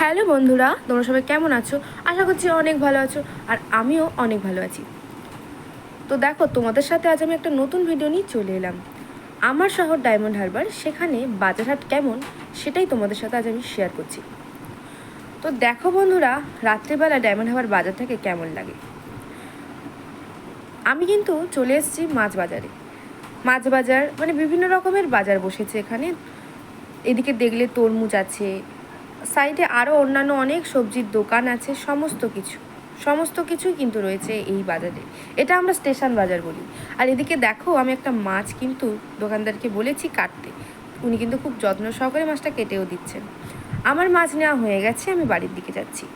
Hello বন্ধুরা, তোমরা সবাই কেমন আছো? আশা করছি অনেক ভালো আছো, আর আমিও অনেক ভালো আছি। তো দেখো, তোমাদের সাথে আজ আমি একটা নতুন ভিডিও নিয়ে চলে এলাম। আমার শহর ডায়মন্ড হারবার সেখানে বাজারহাট কেমন সেটাই তোমাদের সাথে আজ আমি শেয়ার করছি। তো দেখো বন্ধুরা, রাত্রিবেলা ডায়মন্ড হারবার বাজারটাকে কেমন লাগে? আমি কিন্তু চলে এসেছি মাছ বাজারে। মাছ বাজার মানে বিভিন্ন রকমের বাজার বসেছে এখানে। এদিকে দেখলে তরমুজ আছে সাইডে আরও অন্যান্য অনেক সবজির দোকান আছে, সমস্ত কিছু। সমস্ত কিছুই কিন্তু রয়েছে এই বাজারে। এটা আমরা স্টেশন বাজার বলি। আর এদিকে দেখো, আমি একটা মাছ কিন্তু দোকানদারকে বলেছি কাটতে। উনি কিন্তু খুব যত্ন সহকারে মাছটা কেটেও দিচ্ছেন। আমার মাছ নেওয়া হয়ে গেছে, আমি বাড়ির দিকে যাচ্ছি।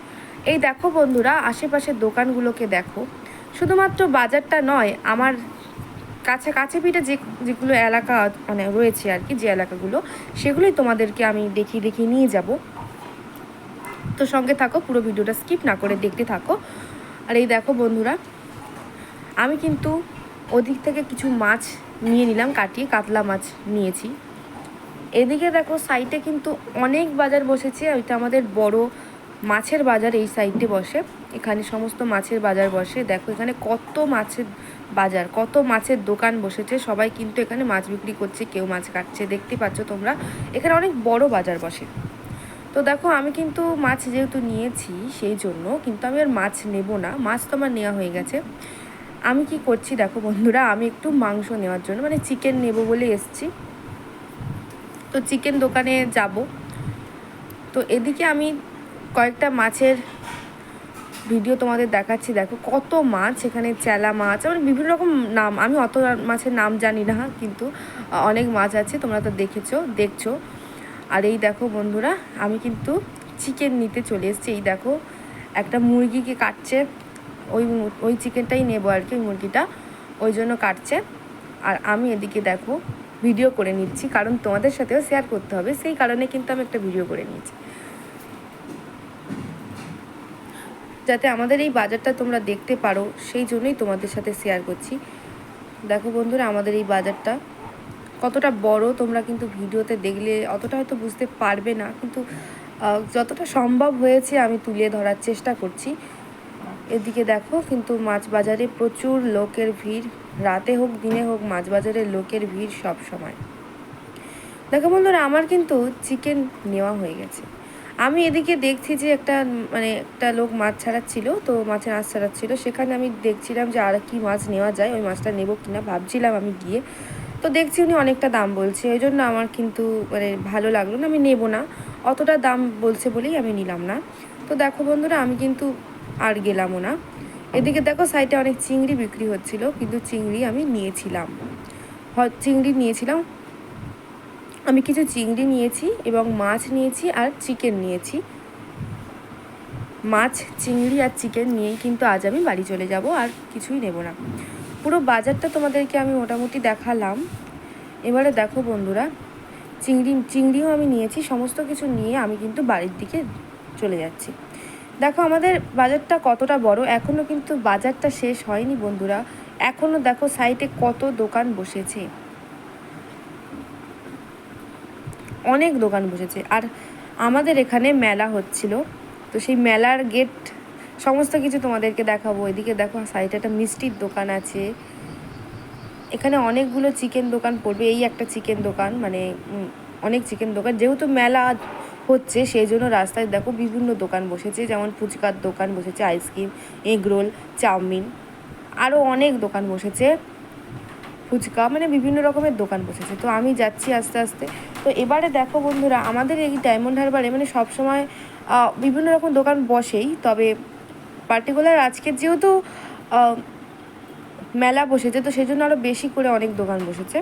এই দেখো বন্ধুরা, আশেপাশের দোকানগুলোকে দেখো। শুধুমাত্র বাজারটা নয়, আমার কাছে কাছে পিঠে যে যেগুলো এলাকা মানে রয়েছে আর কি, যে এলাকাগুলো, সেগুলোই তোমাদেরকে আমি দেখিয়ে দেখিয়ে নিয়ে যাব। তো সঙ্গে থাকো, পুরো ভিডিওটা স্কিপ না করে দেখতে থাকো। আর এই দেখো বন্ধুরা, আমি কিন্তু ওদিক থেকে কিছু মাছ নিয়ে নিলাম, কাটিয়ে কাতলা মাছ নিয়েছি। এদিকে দেখো সাইডে কিন্তু অনেক বাজার বসেছে, ওইটা আমাদের বড় মাছের বাজার এই সাইডে বসে। এখানে সমস্ত মাছের বাজার বসে। দেখো এখানে কত মাছের বাজার, কত মাছের দোকান বসেছে। সবাই কিন্তু এখানে মাছ বিক্রি করছে, কেউ মাছ কাটছে, দেখতে পাচ্ছ তোমরা। এখানে অনেক বড় বাজার বসে। তো দেখো, আমি কিন্তু মাছ যেহেতু নিয়েছি সেই জন্য, কিন্তু আমি আর মাছ নেব না। মাছ তো আমার নেওয়া হয়ে গেছে। আমি কি করছি দেখো বন্ধুরা, আমি একটু মাংস নেওয়ার জন্য মানে চিকেন নেব বলে এসছি। তো চিকেন দোকানে যাব। তো এদিকে আমি কয়েকটা মাছের ভিডিও তোমাদের দেখাচ্ছি। দেখো কত মাছ, এখানে চেলা মাছ মানে বিভিন্ন রকম নাম। আমি অত মাছের নাম জানি না, কিন্তু অনেক মাছ আছে, তোমরা তো দেখেছ, দেখছ। আর এই দেখো বন্ধুরা, আমি কিন্তু চিকেন নিতে চলে এসেছি। এই দেখো, একটা মুরগিকে কাটছে। ওই ওই চিকেনটাই নেব আর কি মুরগিটা। ওই জন্য কাটছে। আর আমি এদিকে দেখো ভিডিও করে নিচ্ছি। কারণ তোমাদের সাথেও শেয়ার করতে হবে। সেই কারণে কিন্তু আমি একটা ভিডিও করে নিয়েছি। যাতে আমাদের এই বাজারটা তোমরা দেখতে পারো, সেই জন্যই তোমাদের সাথে শেয়ার করছি। দেখো বন্ধুরা, আমাদের এই বাজারটা কতটা বড় তোমরা কিন্তু ভিডিওতে দেখলে অতটা হয়তো বুঝতে পারবে না। কিন্তু যতটা সম্ভব হয়েছে আমি তুলে ধরার চেষ্টা করছি। এদিকে দেখো, কিন্তু মাছ বাজারে প্রচুর লোকের ভিড়। রাতে হোক, দিনে হোক মাছ বাজারে লোকের ভিড় সব সময়। দেখো বন্ধুরা, আমার কিন্তু চিকেন নেওয়া হয়ে গেছে। আমি এদিকে দেখছি যে একটা মানে একটা লোক মাছ ছাড়াচ্ছিল, তো মাছের আঁশ ছাড়াচ্ছিল। সেখানে আমি দেখছিলাম যে আর কি মাছ নেওয়া যায়, ওই মাছটা নেব কিনা ভাবছিলাম আমি গিয়ে। তো দেখছি উনি অনেকটা দাম বলছে ওই জন্য আমার কিন্তু মানে ভালো লাগল না, আমি নেব না। অতটা দাম বলছে বলেই আমি নিলাম না। তো দেখো বন্ধুরা, আমি কিন্তু আর গেলামও না। এদিকে দেখো সাইডে অনেক চিংড়ি বিক্রি হচ্ছিল, কিন্তু চিংড়ি আমি নিয়েছিলাম। চিংড়ি নিয়েছিলাম। আমি কিছু চিংড়ি নিয়েছি এবং মাছ নিয়েছি আর চিকেন নিয়েছি। মাছ, চিংড়ি আর চিকেন নিয়েই কিন্তু আজ আমি বাড়ি চলে যাব, আর কিছুই নেব না। পুরো বাজারটা তোমাদেরকে আমি মোটামুটি দেখালাম। এবারে দেখো বন্ধুরা, চিংড়ি, চিংড়িও আমি নিয়েছি, সমস্ত কিছু নিয়ে আমি কিন্তু বাড়ির দিকে চলে যাচ্ছি। দেখো আমাদের বাজারটা কতটা বড় এখনও কিন্তু বাজারটা শেষ হয়নি বন্ধুরা। এখনও দেখো সাইডে কত দোকান বসেছে। অনেক দোকান বসেছে। আর আমাদের এখানে মেলা হচ্ছিল, তো সেই মেলার গেট সমস্ত কিছু তোমাদেরকে দেখাবো। এদিকে দেখো সাইডে একটা মিষ্টির দোকান আছে। এখানে অনেকগুলো চিকেন দোকান পড়বে, এই একটা চিকেন দোকান মানে অনেক চিকেন দোকান। যেহেতু মেলা হচ্ছে সেই জন্য রাস্তায় দেখো বিভিন্ন দোকান বসেছে, যেমন ফুচকার দোকান বসেছে, আইসক্রিম, এগ রোল, চাউমিন আরও অনেক দোকান বসেছে। ফুচকা মানে বিভিন্ন রকমের দোকান বসেছে। তো আমি যাচ্ছি আস্তে আস্তে। তো এবারে দেখো বন্ধুরা, আমাদের এই ডায়মন্ড হারবারে মানে সবসময় বিভিন্ন রকম দোকান বসেই, তবে পার্টিকুলার আজকের যেহেতু মেলা বসেছে, তো সেই জন্য আরও বেশি করে অনেক দোকান বসেছে।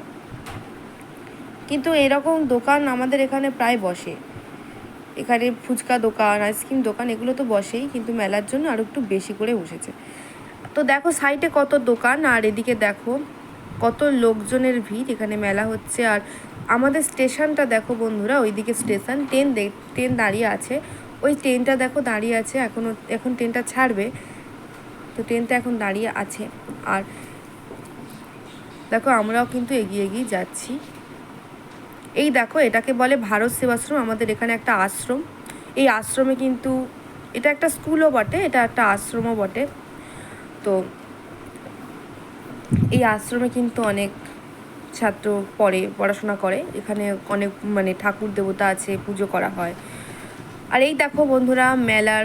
কিন্তু এরকম দোকান আমাদের এখানে প্রায় বসে। এখানে ফুচকা দোকান, আইসক্রিম দোকান, এগুলো তো বসেই, কিন্তু মেলার জন্য আরও একটু বেশি করে বসেছে। তো দেখো সাইডে কত দোকান, আর এদিকে দেখো কত লোকজনের ভিড়, এখানে মেলা হচ্ছে। আর আমাদের স্টেশনটা দেখো বন্ধুরা, ওইদিকে স্টেশন ট্রেন ট্রেন দাঁড়িয়ে আছে। ওই ট্রেনটা দেখো দাঁড়িয়ে আছে এখনও এখন ট্রেনটা ছাড়বে। তো ট্রেনটা এখন দাঁড়িয়ে আছে। আর দেখো আমরাও কিন্তু এগিয়ে এগিয়ে যাচ্ছি। এই দেখো এটাকে বলে ভারত সেবাশ্রম, আমাদের এখানে একটা আশ্রম। এই আশ্রমে কিন্তু এটা একটা স্কুলও বটে, এটা একটা আশ্রমও বটে। তো এই আশ্রমে কিন্তু অনেক ছাত্র পড়ে, পড়াশোনা করে। এখানে অনেক মানে ঠাকুর দেবতা আছে, পুজো করা হয়। আর এই দেখো বন্ধুরা মেলার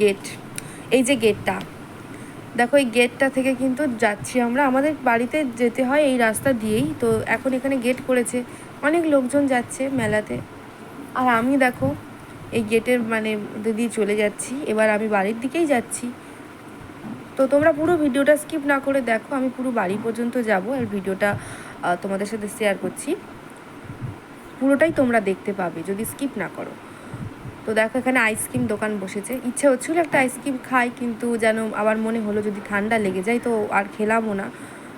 গেট এই যে গেটটা দেখো এই গেটটা থেকে কিন্তু যাচ্ছি আমরা। আমাদের বাড়িতে যেতে হয় এই রাস্তা দিয়েই। তো এখন এখানে গেট করেছে। অনেক লোকজন যাচ্ছে মেলাতে। আর আমি দেখো এই গেটের মানে দিয়ে চলে যাচ্ছি। এবার আমি বাড়ির দিকেই যাচ্ছি। তো তোমরা পুরো ভিডিওটা স্কিপ না করে দেখো। আমি পুরো বাড়ি পর্যন্ত যাব আর ভিডিওটা তোমাদের সাথে শেয়ার করছি। পুরোটাই তোমরা দেখতে পাবে। যদি স্কিপ না করো। তো দেখো এখানে আইসক্রিম দোকান বসেছে। ইচ্ছে হচ্ছিল একটা আইসক্রিম খাই, কিন্তু যেন আবার মনে হলো যদি ঠান্ডা লেগে যায়, তো আর খেলামও না।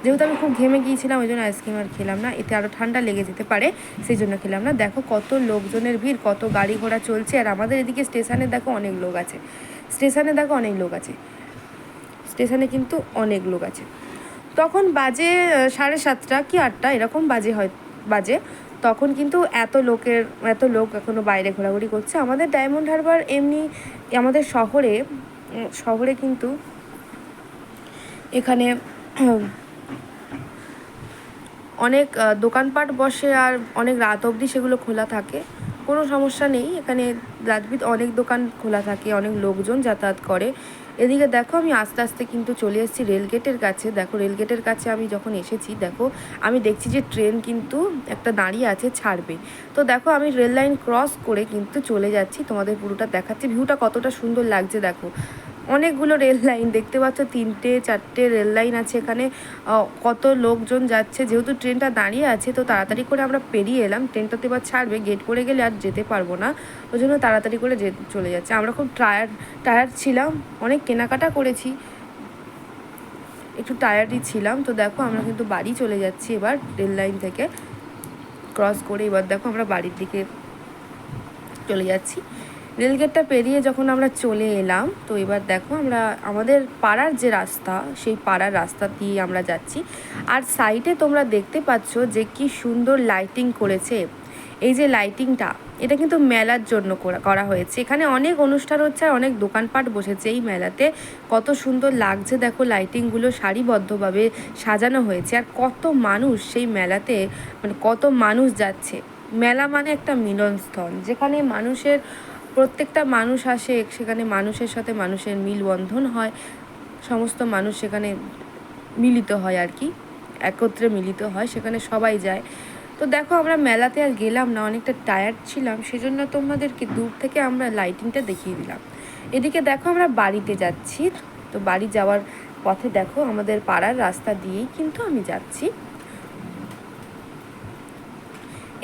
যেহেতু আমি খুব ঘেমে গিয়েছিলাম, ওই জন্য আইসক্রিম আর খেলাম না। এতে আরও ঠান্ডা লেগে যেতে পারে, সেই জন্য খেলাম না। দেখো কত লোকজনের ভিড়, কত গাড়ি ঘোড়া চলছে, আর আমাদের এদিকে স্টেশনে দেখো অনেক লোক আছে। স্টেশনে দেখো অনেক লোক আছে। স্টেশনে কিন্তু অনেক লোক আছে। তখন বাজে সাড়ে সাতটা কি আটটা, এরকম বাজে হয়, বাজে। তখন কিন্তু এত লোকের, এত লোক এখনও বাইরে ঘোরাঘুরি করছে। আমাদের ডায়মন্ড হারবার এমনি আমাদের শহরে শহরে কিন্তু এখানে অনেক দোকানপাট বসে আর অনেক রাত অবধি সেগুলো খোলা থাকে। কোনো সমস্যা নেই। এখানে রাতবিত অনেক দোকান খোলা থাকে, অনেক লোকজন যাতায়াত করে। এদিকে দেখো, আমি আস্তে আস্তে কিন্তু চলে এসেছি রেলগেটের কাছে। দেখো, রেলগেটের কাছে আমি যখন এসেছি, দেখো, আমি দেখছি যে ট্রেন কিন্তু একটা দাঁড়িয়ে আছে, ছাড়বে। তো দেখো, আমি রেল লাইন ক্রস করে কিন্তু চলে যাচ্ছি। তোমাদের পুরোটা দেখাচ্ছি। ভিউটা কতটা সুন্দর লাগছে, দেখো। অনেকগুলো রেল লাইন, দেখতে পাচ্ছ তিনটে, চারটে রেল লাইন আছে এখানে। কত লোকজন যাচ্ছে, যেহেতু ট্রেনটা দাঁড়িয়ে আছে, তো তাড়াতাড়ি করে আমরা পেরিয়ে এলাম। ট্রেনটা তো এবার ছাড়বে, গেট পড়ে গেলে আর যেতে পারব না। ওই জন্য তাড়াতাড়ি করে চলে যাচ্ছে। আমরা খুব টায়ার টায়ার ছিলাম। অনেক কেনাকাটা করেছি। একটু টায়ার্ডই ছিলাম। তো দেখো, আমরা কিন্তু বাড়ি চলে যাচ্ছি এবার রেল লাইন থেকে। ক্রস করে এবার দেখো, আমরা বাড়ির দিকে চলে যাচ্ছি। রেলগেটটা পেরিয়ে যখন আমরা চলে এলাম, তো এবার দেখো আমরা, আমাদের পাড়ার যে রাস্তা, সেই পাড়ার রাস্তা দিয়ে আমরা যাচ্ছি। আর সাইডে তোমরা দেখতে পাচ্ছ যে কি সুন্দর লাইটিং করেছে। এই যে লাইটিংটা এটা কিন্তু মেলার জন্য করা হয়েছে। এখানে অনেক অনুষ্ঠান হচ্ছে, আর অনেক দোকানপাট বসেছে এই মেলাতে। কত সুন্দর লাগছে দেখো লাইটিংগুলো সারিবদ্ধভাবে সাজানো হয়েছে। আর কত মানুষ সেই মেলাতে মানে কত মানুষ যাচ্ছে। মেলা মানে একটা মিলনস্থল, যেখানে মানুষের প্রত্যেকটা মানুষ আসে, সেখানে মানুষের সাথে মানুষের মিলবন্ধন হয়, সমস্ত মানুষ সেখানে মিলিত হয় আর কি, একত্রে মিলিত হয়, সেখানে সবাই যায়। তো দেখো আমরা মেলাতে আর গেলাম না, অনেকটা টায়ার্ড ছিলাম, সেজন্য তোমাদেরকে দূর থেকে আমরা লাইটিংটা দেখিয়ে দিলাম। এদিকে দেখো আমরা বাড়িতে যাচ্ছি, তো বাড়ি যাওয়ার পথে দেখো আমাদের পাড়ার রাস্তা দিয়েই কিন্তু আমি যাচ্ছি।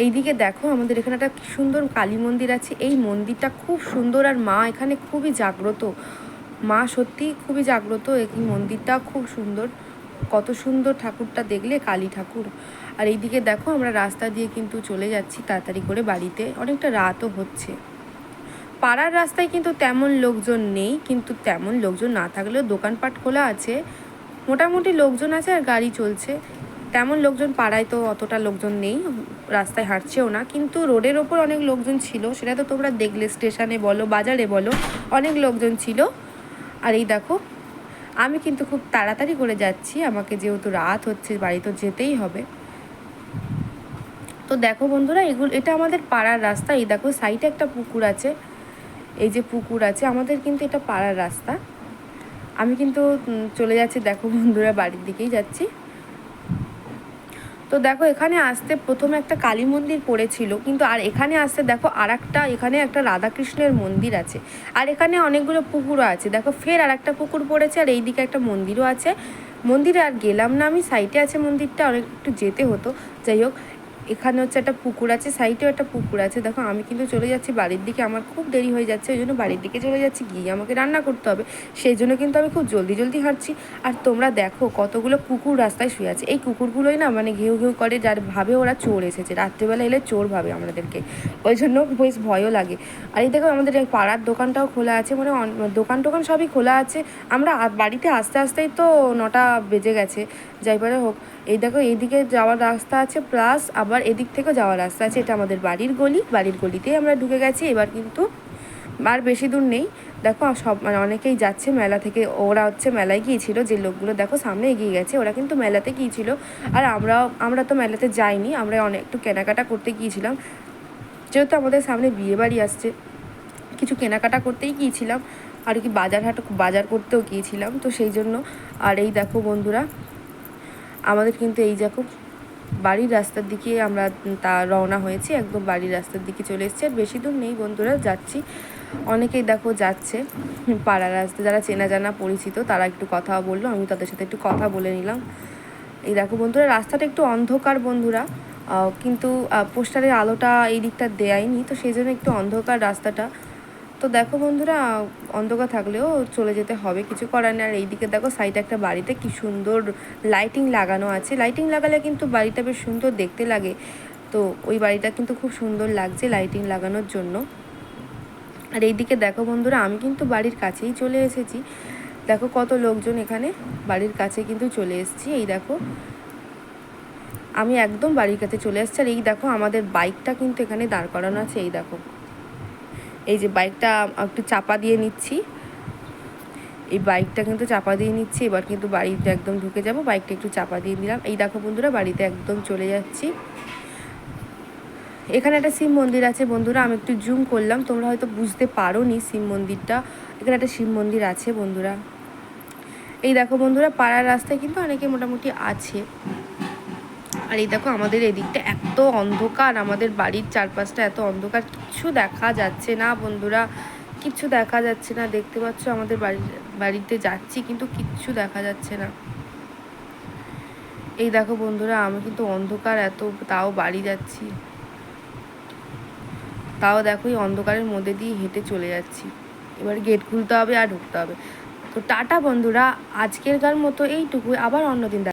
এইদিকে দেখো আমাদের এখানে একটা সুন্দর কালী মন্দির আছে। এই মন্দিরটা খুব সুন্দর আর মা এখানে খুবই জাগ্রত। মা সত্যি খুবই জাগ্রত এই মন্দিরটা খুব সুন্দর। কত সুন্দর ঠাকুরটা দেখলে কালী ঠাকুর। আর এইদিকে দেখো আমরা রাস্তা দিয়ে কিন্তু চলে যাচ্ছি তাড়াতাড়ি করে বাড়িতে। অনেকটা রাতও হচ্ছে। পাড়ার রাস্তায় কিন্তু তেমন লোকজন নেই, কিন্তু তেমন লোকজন না থাকলেও দোকানপাট খোলা আছে। মোটামুটি লোকজন আছে আর গাড়ি চলছে। তেমন লোকজন পাড়ায় তো অতটা লোকজন নেই, রাস্তায় হাঁটছেও না, কিন্তু রোডের ওপর অনেক লোকজন ছিল, সেটা তো তোমরা দেখলে, স্টেশনে বলো, বাজারে বলো, অনেক লোকজন ছিল। আর এই দেখো, আমি কিন্তু খুব তাড়াতাড়ি করে যাচ্ছি, আমাকে যেহেতু রাত হচ্ছে, বাড়ি তো যেতেই হবে। তো দেখো বন্ধুরা, এগুলো, এটা আমাদের পাড়ার রাস্তা, এই দেখো সাইডে একটা পুকুর আছে, এই যে পুকুর আছে, আমাদের কিন্তু এটা পাড়ার রাস্তা। আমি কিন্তু চলে যাচ্ছি, দেখো বন্ধুরা, বাড়ির দিকেই যাচ্ছি। তো দেখো, এখানে আসতে প্রথমে একটা কালী মন্দির পড়েছিল, কিন্তু আর এখানে আসতে দেখো আর একটা এখানে একটা রাধাকৃষ্ণের মন্দির আছে, আর এখানে অনেকগুলো পুকুরও আছে। দেখো, ফের আর একটা পুকুর পড়েছে, আর এইদিকে একটা মন্দিরও আছে। মন্দিরে আর গেলাম না আমি, সাইটে আছে মন্দিরটা, অনেক একটু যেতে হতো। যাই হোক এখানে হচ্ছে একটা পুকুর আছে সাইডেও একটা পুকুর আছে। দেখো, আমি কিন্তু চলে যাচ্ছি বাড়ির দিকে, আমার খুব দেরি হয়ে যাচ্ছে, ওই জন্য বাড়ির দিকে চলে যাচ্ছি, গিয়ে আমাকে রান্না করতে হবে। সেই জন্য কিন্তু আমি খুব জলদি জলদি হাঁটছি। আর তোমরা দেখো, কতগুলো কুকুর রাস্তায় শুয়ে আছে। এই কুকুরগুলোই না মানে ঘেউ ঘেউ করে, যার ভাবে ওরা চোর এসেছে। রাত্রেবেলা এলে চোর ভাবে আমাদেরকে। ওই জন্য বেশ ভয়ও লাগে। আর এই দেখো, আমাদের পাড়ার দোকানটাও খোলা আছে মানে দোকান টোকান সবই খোলা আছে। আমরা বাড়িতে আস্তে আস্তেই তো নটা বেজে গেছে, যাই পারে হোক। এই দেখো, এইদিকে যাওয়ার রাস্তা আছে, প্লাস আবার এদিক থেকেও যাওয়ার রাস্তা আছে। এটা আমাদের বাড়ির গলি, বাড়ির গলিতেই আমরা ঢুকে গেছি। এবার কিন্তু আর বেশি দূর নেই। দেখো, সব মানে অনেকেই যাচ্ছে মেলা থেকে। ওরা হচ্ছে মেলায় গিয়েছিল। যে লোকগুলো দেখো সামনে এগিয়ে গেছে, ওরা কিন্তু মেলাতে গিয়েছিল। আর আমরাও, আমরা তো মেলাতে যাইনি। আমরা অনেক একটু কেনাকাটা করতে গিয়েছিলাম। যেহেতু আমাদের সামনে বিয়ে বাড়ি আসছে, কিছু কেনাকাটা করতেই গিয়েছিলাম। আর কি বাজার হাট, বাজার করতেও গিয়েছিলাম। তো সেই জন্য, আর এই দেখো বন্ধুরা, আমাদের কিন্তু এই দেখো বাড়ির রাস্তার দিকে আমরা তা রওনা হয়েছি, একদম বাড়ির রাস্তার দিকে চলে এসেছি। আর বেশি দূর নেই বন্ধুরা, যাচ্ছি। অনেকেই দেখো যাচ্ছে পাড়ার রাস্তা যারা চেনা জানা, পরিচিত, তারা একটু কথা বলল, আমি তাদের সাথে একটু কথা বলে নিলাম। এই দেখো বন্ধুরা, রাস্তাটা একটু অন্ধকার বন্ধুরা কিন্তু পোস্টারের আলোটা এই দিকটা দেয়নি, তো সেই জন্য একটু অন্ধকার রাস্তাটা। তো দেখো বন্ধুরা, অন্ধকার থাকলেও চলে যেতে হবে, কিছু করার নেই। আর এইদিকে দেখো সাইডে একটা বাড়িতে কি সুন্দর লাইটিং লাগানো আছে। লাইটিং লাগালে কিন্তু বাড়িটা বেশ সুন্দর দেখতে লাগে। তো ওই বাড়িটা কিন্তু খুব সুন্দর লাগছে লাইটিং লাগানোর জন্য। আর এইদিকে দেখো বন্ধুরা, আমি কিন্তু বাড়ির কাছেই চলে এসেছি। দেখো কত লোকজন এখানে বাড়ির কাছে কিন্তু চলে এসেছি। এই দেখো, আমি একদম বাড়ির কাছে চলে এসেছি। আর এই দেখো আমাদের বাইকটা কিন্তু এখানে দাঁড় করানো আছে। এই দেখো। এই যে বাইকটা একটু চাপা দিয়ে নিচ্ছি। এই বাইকটা কিন্তু চাপা দিয়ে নিচ্ছি, এবার কিন্তু বাড়িতে একদম ঢুকে যাব, বাইকটা একটু চাপা দিয়ে দিলাম এই দেখো বন্ধুরা, বাড়িতে একদম চলে যাচ্ছি। এখানে একটা শিব মন্দির আছে বন্ধুরা, আমি একটু জুম করলাম, তোমরা হয়তো বুঝতে পারো নি শিব মন্দিরটা। এখানে একটা শিব মন্দির আছে বন্ধুরা। এই দেখো বন্ধুরা, পাড়ার রাস্তায় কিন্তু অনেকে মোটামুটি আছে। আর এই দেখো আমাদের এদিকটা এত অন্ধকার, আমাদের বাড়ির চারপাশটা এত অন্ধকার কিচ্ছু দেখা যাচ্ছে না বন্ধুরা কিচ্ছু দেখা যাচ্ছে না। দেখতে পাচ্ছ আমাদের বাড়ির, বাড়িতে যাচ্ছি কিন্তু কিচ্ছু দেখা যাচ্ছে না। এই দেখো বন্ধুরা, আমি কিন্তু অন্ধকার এত, তাও বাড়ি যাচ্ছি। তাও দেখো এই অন্ধকারের মধ্যে দিয়ে হেঁটে চলে যাচ্ছি। এবার গেট খুলতে হবে আর ঢুকতে হবে। তো টাটা বন্ধুরা আজকের গান মতো এইটুকুই। আবার অন্যদিন